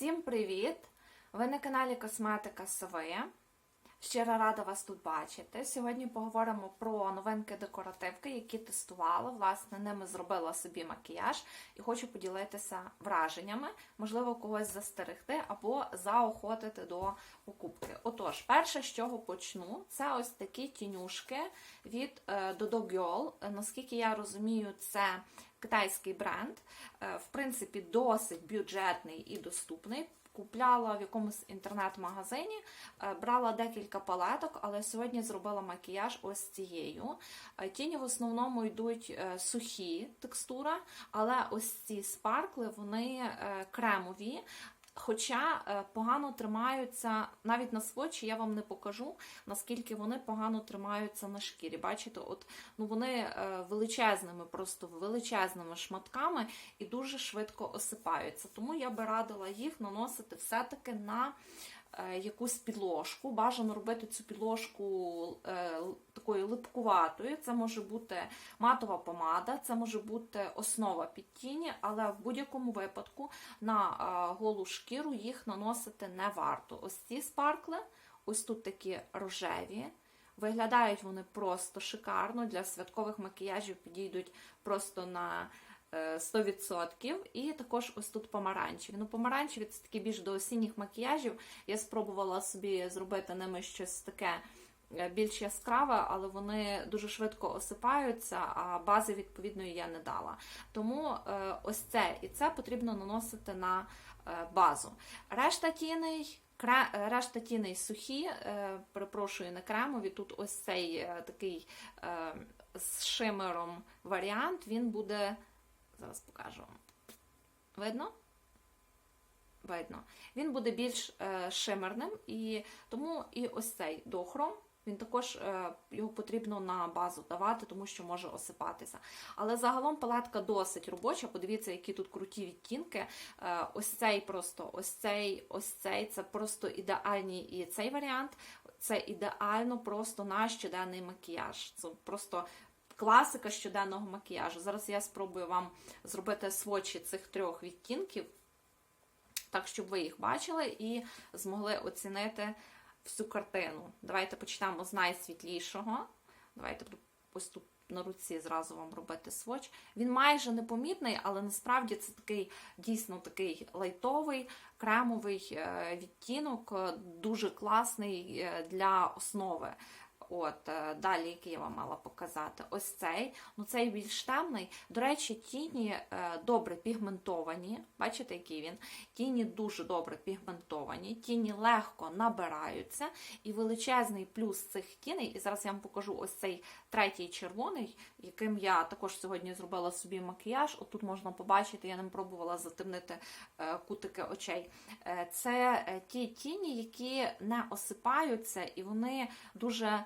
Всім привіт! Ви на каналі Косметика Сови. Щиро рада вас тут бачити. Сьогодні поговоримо про новинки декоративки, які тестувала. Власне, ними зробила собі макіяж і хочу поділитися враженнями, можливо, когось застерегти або заохотити до покупки. Отож, перше, з чого почну, це ось такі тінюшки від е, Dodo Girl. Наскільки я розумію, це китайський бренд. Е, В принципі, досить бюджетний і доступний. Купляла в якомусь інтернет-магазині, е, брала декілька палеток, але сьогодні зробила макіяж ось цією. Е, Тіні в основному йдуть е, сухі текстура, але ось ці спаркли вони кремові. Хоча е, погано тримаються навіть на свочі, я вам не покажу, наскільки вони погано тримаються на шкірі. Бачите, от ну вони е, величезними, просто величезними шматками і дуже швидко осипаються. Тому я би радила їх наносити все-таки на якусь підложку. Бажано робити цю підложку е, такою липкуватою. Це може бути матова помада, це може бути основа під тіні, але в будь-якому випадку на е, голу шкіру їх наносити не варто. Ось ці спаркли, ось тут такі рожеві. Виглядають вони просто шикарно. Для святкових макіяжів підійдуть просто на е, 100%. І також ось тут помаранчеві. Ну, помаранчеві це такі більш до осінніх макіяжів. Я спробувала собі зробити ними щось таке е, більш яскраве, але вони дуже швидко осипаються, а бази відповідної я не дала. Тому е, ось це і це потрібно наносити на е, базу. Решта тіней. Е, Решта тіней сухі, е, перепрошую, не кремові. Тут ось цей е, такий е, з шимером варіант, він буде. Зараз покажу вам. Видно? Видно. Він буде більш е, шимерним, і тому і ось цей дохром. Він також е, його потрібно на базу давати, тому що може осипатися. Але загалом палетка досить робоча. Подивіться, які тут круті відтінки. Е, ось цей просто, ось цей, ось цей. Це просто ідеальні і цей варіант. Це ідеально просто на щоденний макіяж. Це просто класика щоденного макіяжу. Зараз я спробую вам зробити свочі цих трьох відтінків, так, щоб ви їх бачили і змогли оцінити всю картину. Давайте почнемо з найсвітлішого. Давайте тут на руці зразу вам робити своч. Він майже непомітний, але насправді це такий дійсно такий лайтовий, кремовий е, відтінок, е, дуже класний е, для основи. От, е, далі, який я вам мала показати, ось цей. Ну, цей більш темний. До речі, тіні е, добре пігментовані. Бачите, який він? Тіні дуже добре пігментовані, тіні легко набираються. І величезний плюс цих тіней, і зараз я вам покажу ось цей третій червоний, яким я також сьогодні зробила собі макіяж. Отут можна побачити, я ним пробувала затемнити е, кутики очей. Це ті тіні, які не осипаються, і вони дуже.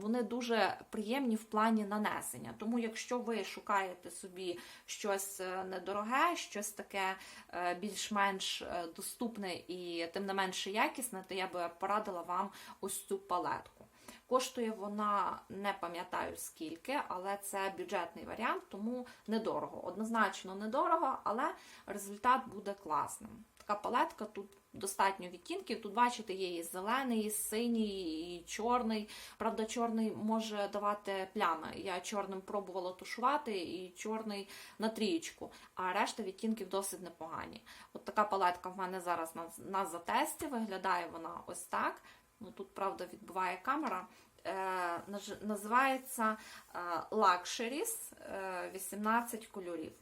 Вони дуже приємні в плані нанесення. Тому, якщо ви шукаєте собі щось е, недороге, щось таке е, більш-менш е, доступне і тим не менше якісне, то я би порадила вам ось цю палетку. Коштує вона не пам'ятаю скільки, але це бюджетний варіант, тому недорого. Однозначно недорого, але результат буде класним. Така палетка тут достатньо відтінків. Тут, бачите, є і зелений, і синій, і чорний. Правда, чорний може давати плями. Я чорним пробувала тушувати, і чорний на трієчку, а решта відтінків досить непогані. От така палетка в мене зараз на, на затесті. Виглядає вона ось так. Ну, тут, правда, відбиває камера. Е, називається е, Luxuries е, 18 кольорів.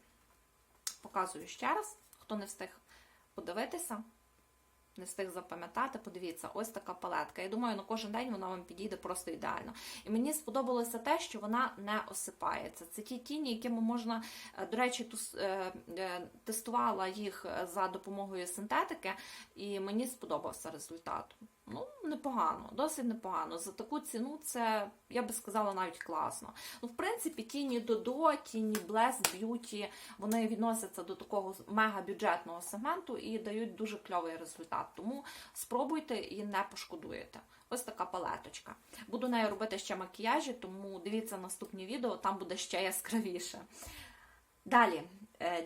Показую ще раз, хто не встиг подивитися, не встиг запам'ятати, подивіться, ось така палетка. Я думаю, на кожен день вона вам підійде просто ідеально. І мені сподобалося те, що вона не осипається. Це ті тіні, якими можна, е, до речі, е, е, тестувала їх за допомогою синтетики, і мені сподобався результат. Ну, непогано, досить непогано. За таку ціну це, я би сказала, навіть класно. Ну, в принципі, тіні Додо, тіні Beauty, вони відносяться до такого мега-бюджетного сегменту і дають дуже кльовий результат. Тому спробуйте і не пошкодуєте. Ось така палеточка. Буду нею робити ще макіяжі, тому дивіться наступні відео, там буде ще яскравіше. Далі,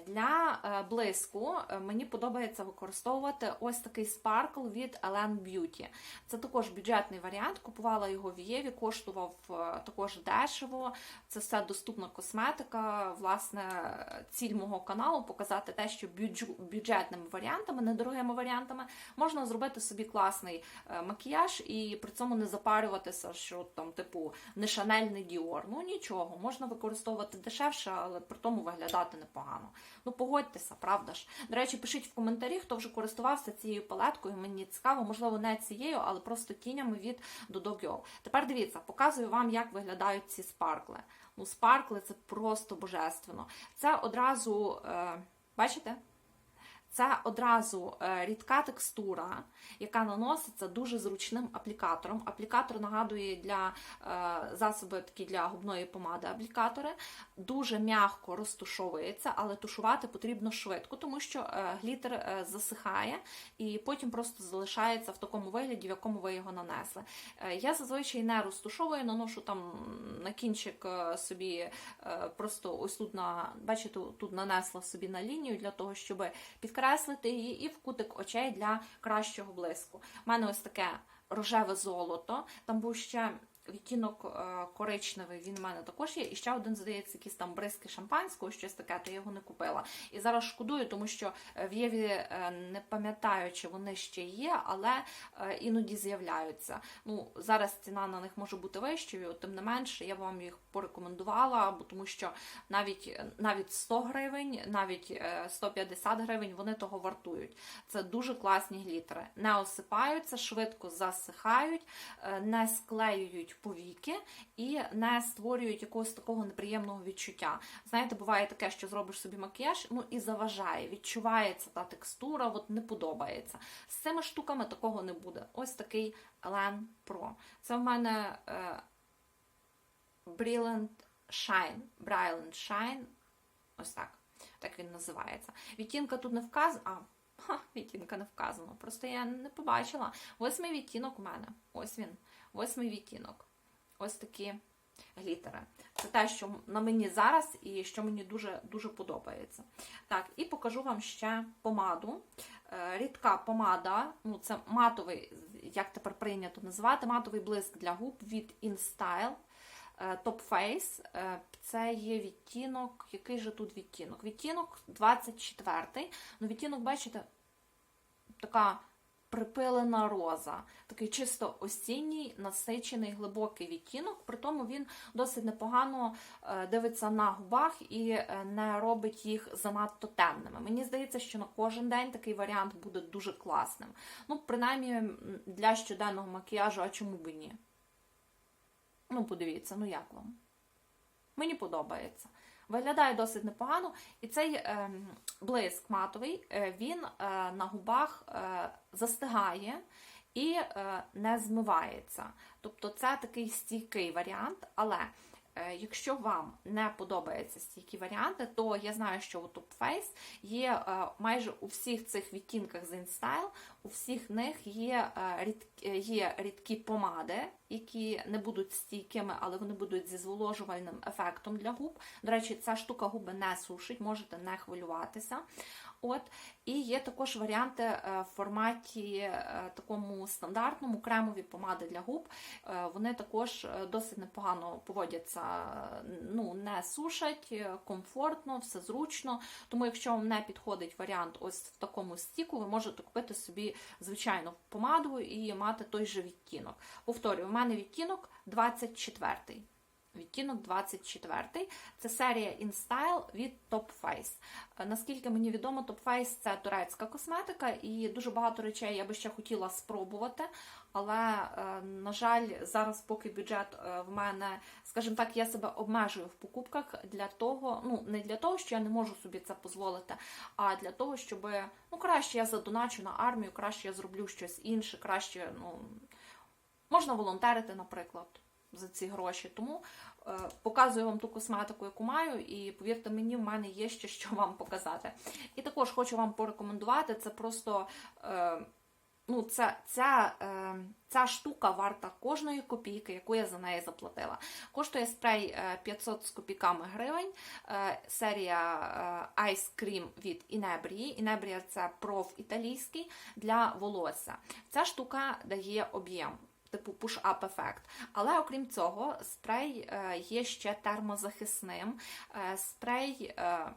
Для е, блиску е, мені подобається використовувати ось такий спаркл від Ellen Beauty. Це також бюджетний варіант. Купувала його в Єві, коштував е, також дешево. Це все доступна косметика. Власне, ціль мого каналу показати те, що бюджетними варіантами, недорогими варіантами можна зробити собі класний е, макіяж і при цьому не запарюватися, що там, типу, не Шанель, не Діор. Ну нічого, можна використовувати дешевше, але при тому виглядати непогано. Ну погодьтеся, правда ж. До речі, пишіть в коментарі, хто вже користувався цією палеткою. Мені цікаво, можливо, не цією, але просто тінями від Dodo Girl. Тепер дивіться, показую вам, як виглядають ці спаркли. Ну, спаркли це просто божественно. Це одразу, е, бачите? Це одразу е, рідка текстура, яка наноситься дуже зручним аплікатором. Аплікатор нагадує для е, засоби такі для губної помади аплікатори. Дуже м'яко розтушовується, але тушувати потрібно швидко, тому що е, глітер засихає і потім просто залишається в такому вигляді, в якому ви його нанесли. Я зазвичай не розтушовую, наношу там на кінчик собі просто ось тут на бачите, тут нанесла собі на лінію для того, щоб підкреслити її, і в кутик очей для кращого блиску. У мене ось таке рожеве золото. Там був ще відтінок е, коричневий, він у мене також є. І ще один, здається, якісь там бризки шампанського, щось таке, то я його не купила. І зараз шкодую, тому що в Єві е, не пам'ятаю, чи вони ще є, але е, іноді з'являються. Ну, зараз ціна на них може бути вищою, тим не менше, я вам їх порекомендувала, бо тому що навіть, навіть 100 гривень, навіть е, 150 гривень вони того вартують. Це дуже класні глітери. Не осипаються, швидко засихають, не склеюють повіки і не створюють якогось такого неприємного відчуття. Знаєте, буває таке, що зробиш собі макіяж, ну і заважає, відчувається та текстура, от не подобається. З цими штуками такого не буде. Ось такий Len Pro. Це в мене е, Brilliant Shine. Brilliant Shine. Ось так. Так він називається. Відтінка тут не вказана. Відтінка не вказано. Просто я не побачила. Восьмий відтінок у мене. Ось він. Восьмий відтінок. Ось такі глітери. Це те, що на мені зараз і що мені дуже дуже подобається. Так, і покажу вам ще помаду. Е, Рідка помада, ну це матовий, як тепер прийнято називати, матовий блиск для губ від InStyle. Е, Top Face. Е, Це є відтінок. Який же тут відтінок? Відтінок 24. Ну, відтінок, бачите, така припилена роза. Такий чисто осінній, насичений, глибокий відтінок. При тому він досить непогано е, дивиться на губах і е, не робить їх занадто темними. Мені здається, що на кожен день такий варіант буде дуже класним. Ну, принаймні, для щоденного макіяжу, а чому б ні? Ну, подивіться, ну як вам? Мені подобається. Виглядає досить непогано. І цей е, блиск матовий, е, він е, на губах е, застигає і е, не змивається. Тобто це такий стійкий варіант, але якщо вам не подобаються стійкі варіанти, то я знаю, що у Top Face є е, майже у всіх цих відтінках з InStyle, у всіх них є, е, рід, е, є рідкі помади, які не будуть стійкими, але вони будуть зі зволожувальним ефектом для губ. До речі, ця штука губи не сушить, можете не хвилюватися. От, і є також варіанти е, в форматі е, такому стандартному кремові помади для губ. Е, Вони також досить непогано поводяться, ну не сушать, комфортно, все зручно. Тому, якщо вам не підходить варіант ось в такому стіку, ви можете купити собі звичайну помаду і мати той же відтінок. Повторюю, в мене відтінок 24. Відтінок 24. Це серія InStyle від Top Face. Е, Наскільки мені відомо, Top Face це турецька косметика, і дуже багато речей я би ще хотіла спробувати. Але, е, на жаль, зараз, поки бюджет е, в мене, скажімо так, я себе обмежую в покупках для того, ну не для того, що я не можу собі це дозволити, а для того, щоб ну краще я задоначу на армію, краще я зроблю щось інше, краще ну можна волонтерити, наприклад за ці гроші. Тому е, показую вам ту косметику, яку маю, і повірте мені, в мене є ще що вам показати. І також хочу вам порекомендувати це просто. Е, ну, ця, ця, е, ця штука варта кожної копійки, яку я за неї заплатила. Коштує спрей е, 500 з копійками гривень. Е, серія е, Ice Cream від Інебрії. Інебрія це проф італійський для волосся. Ця штука дає об'єм. Типу push-up ефект. Але окрім цього, спрей е, є ще термозахисним. Е, Спрей е,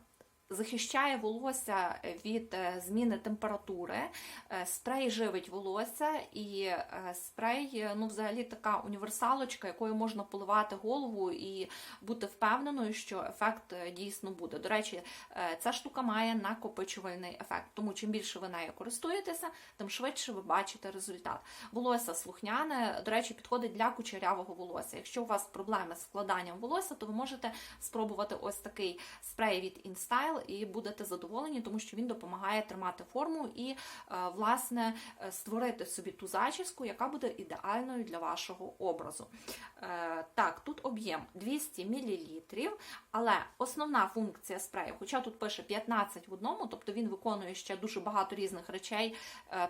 захищає волосся від е, зміни температури, е, спрей живить волосся, і е, спрей, ну, взагалі, така універсалочка, якою можна поливати голову і бути впевненою, що ефект дійсно буде. До речі, ця штука має накопичувальний ефект, тому чим більше ви нею користуєтеся, тим швидше ви бачите результат. Волосся слухняне, до речі, підходить для кучерявого волосся. Якщо у вас проблеми з вкладанням волосся, то ви можете спробувати ось такий спрей від InStyle і будете задоволені, тому що він допомагає тримати форму і, е, власне, е, створити собі ту зачіску, яка буде ідеальною для вашого образу. Е, Так, тут об'єм 200 мл, але основна функція спрею, хоча тут пише 15 в одному, тобто він виконує ще дуже багато різних речей,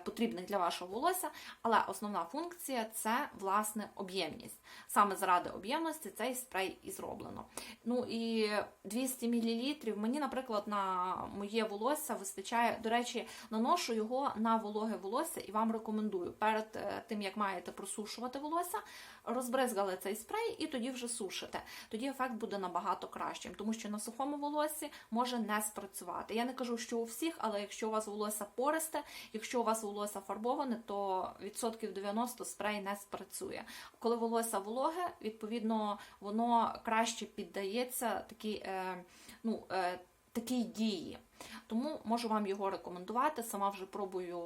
потрібних для вашого волосся, але основна функція це власне об'ємність. Саме заради об'ємності цей спрей і зроблено. Ну і 200 мл мені, наприклад, на моє волосся вистачає. До речі, наношу його на вологе волосся і вам рекомендую перед е, тим, як маєте просушувати волосся, розбризгали цей спрей і тоді вже сушите. Тоді ефект буде набагато кращим, тому що на сухому волоссі може не спрацювати. Я не кажу, що у всіх, але якщо у вас волосся пористе, якщо у вас волосся фарбоване, то відсотків 90 спрей не спрацює. Коли волосся вологе, відповідно, воно краще піддається такій, е, ну, е, такій дії. Тому можу вам його рекомендувати. Сама вже пробую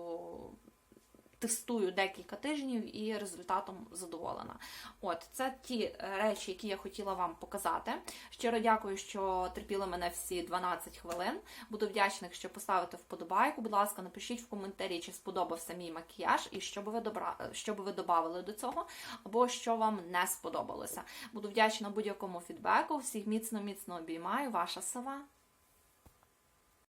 тестую декілька тижнів і результатом задоволена. От це ті е, речі, які я хотіла вам показати. Щиро дякую, що терпіли мене всі 12 хвилин. Буду вдячна, якщо поставите вподобайку. Будь ласка, напишіть в коментарі, чи сподобався мій макіяж, і що би ви добра... що би ви додали до цього, або що вам не сподобалося. Буду вдячна будь-якому фідбеку. Всіх міцно, міцно обіймаю. Ваша сова.